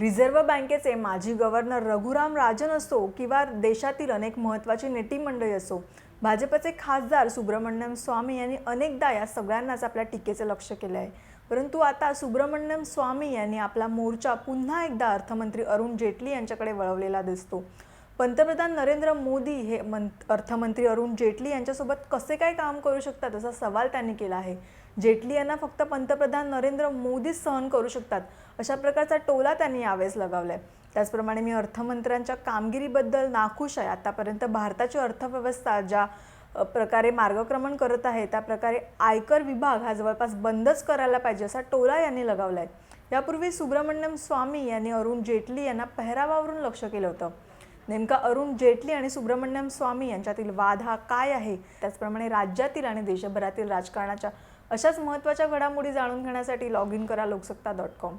Reserve बँकेचे माजी governor Raghuram Rajan असो किंवा देशातील अनेक महत्त्वाची नेती मंडळी असो भाजपचे खासदार सुब्रमण्यम स्वामी यांनी अनेकदा या सगळ्यांनाच आपल्या टीकेचं लक्ष केलं आहे. परंतु आता सुब्रमण्यम स्वामी यांनी आपला मोर्चा पुन्हा एकदा अर्थमंत्री अरुण जेटली यांच्याकडे वळवलेला दिसतो. पंतप्रधान नरेंद्र मोदी हे मं अर्थमंत्री अरुण जेटली यांच्यासोबत कसे काय काम करू शकतात असा सवाल त्यांनी केला आहे. जेटली यांना फक्त पंतप्रधान नरेंद्र मोदीच सहन करू शकतात अशा प्रकारचा टोला त्यांनी यावेळेस लगावला आहे त्याचप्रमाणे मी अर्थमंत्र्यांच्या कामगिरीबद्दल नाखुश आहे. आतापर्यंत भारताची अर्थव्यवस्था ज्या प्रकारे मार्गक्रमण करत आहे त्या प्रकारे आयकर विभाग हा जवळपास बंदच करायला पाहिजे असा टोला यांनी लगावला आहे यापूर्वी सुब्रमण्यम स्वामी यांनी अरुण जेटली यांना पेहरावावरून लक्ष केलं होतं. नेमका अरुण जेटली आणि सुब्रमण्यम स्वामी यांच्यातील वाद हा काय आहे? त्याचप्रमाणे राज्यातील आणि देशभरातील राजकारणाच्या अशाच महत्त्वाच्या घडामोडी जाणून घेण्यासाठी लॉग इन करा लोकसत्ता डॉट कॉम